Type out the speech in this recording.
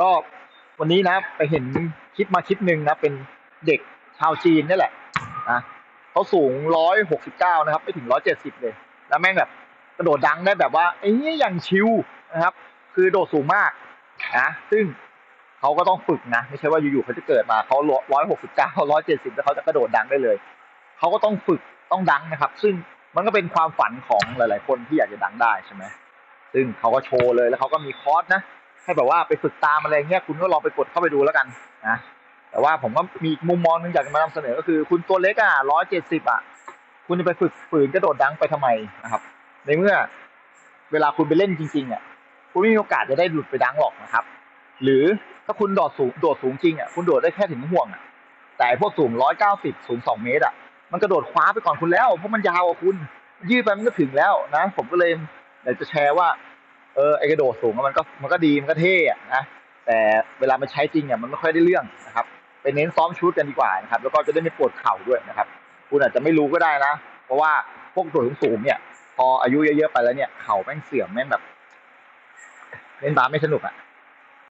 ก็วันนี้นะไปเห็นคลิปมาคลิปหนึ่งนะ เป็นเด็กชาวจีนนี่แหละนะเขาสูงร้อยหกสิบเก้านะครับ ไม่ถึงร้อยเจ็ดสิบเลย แล้วแม่งแบบกระโดดดังได้แบบว่าเอ้ยอย่างชิวนะครับ คือโดดสูงมากนะซึ่งเขาก็ต้องฝึกนะ ไม่ใช่ว่าอยู่ๆเขาจะเกิดมาเขาร้อยหกสิบเก้าร้อยเจ็ดสิบแล้วเขาจะกระโดดดังได้เลย เขาก็ต้องฝึกต้องดังนะครับ ซึ่งมันก็เป็นความฝันของหลาย ๆ คนที่อยากจะดังได้ใช่ไหมซึ่งเขาก็โชว์เลยแล้วเขาก็มีคอร์สนะ ให้แบบว่าไปฝึกตามอะไรเงี้ยคุณก็ลองไปกดเข้าไปดูแล้วกันนะแต่ว่าผมก็มีมุมมองหนึงอยากจะมานำเสนอก็คือ คุณตัวเล็กอะร้อยเจ็ดสิบอะ คุณจะไปฝึกฝืนกระโดดดังไปทำไมนะครับ ในเมื่อเวลาคุณไปเล่นจริงๆอะคุณไม่มีโอกาสจะได้หลุดไปดังหรอกนะครับ หรือถ้าคุณโดดสูงโดดสูงจริงอะคุณโดดได้แค่ถึงห่วงอะแต่พวกสูงร้อยเก้าสิบสูงสองเมตรอะมันกระโดดคว้าไปก่อนคุณแล้วเพราะมันยาวกว่าคุณ ยืดไปมันก็ถึงแล้วนะ ผมก็เลยอยากจะแชร์ว่า เออไอกระโดดสูงมันก็มันก็ดีมันก็เท่อะนะแต่เวลามาใช้จริงเนี่ยมันไม่ค่อยได้เรื่องนะครับไปเน้นซ้อมชุดกันดีกว่านะครับ แล้วก็จะได้ไม่ปวดเข่าด้วยนะครับ คุณอาจจะไม่รู้ก็ได้นะ เพราะว่าพวกตัวสูงเนี่ย พออายุเยอะๆไปแล้วเนี่ยเข่าแม่งเสื่อมแม่งแบบเล่นบาสไม่สนุกอะ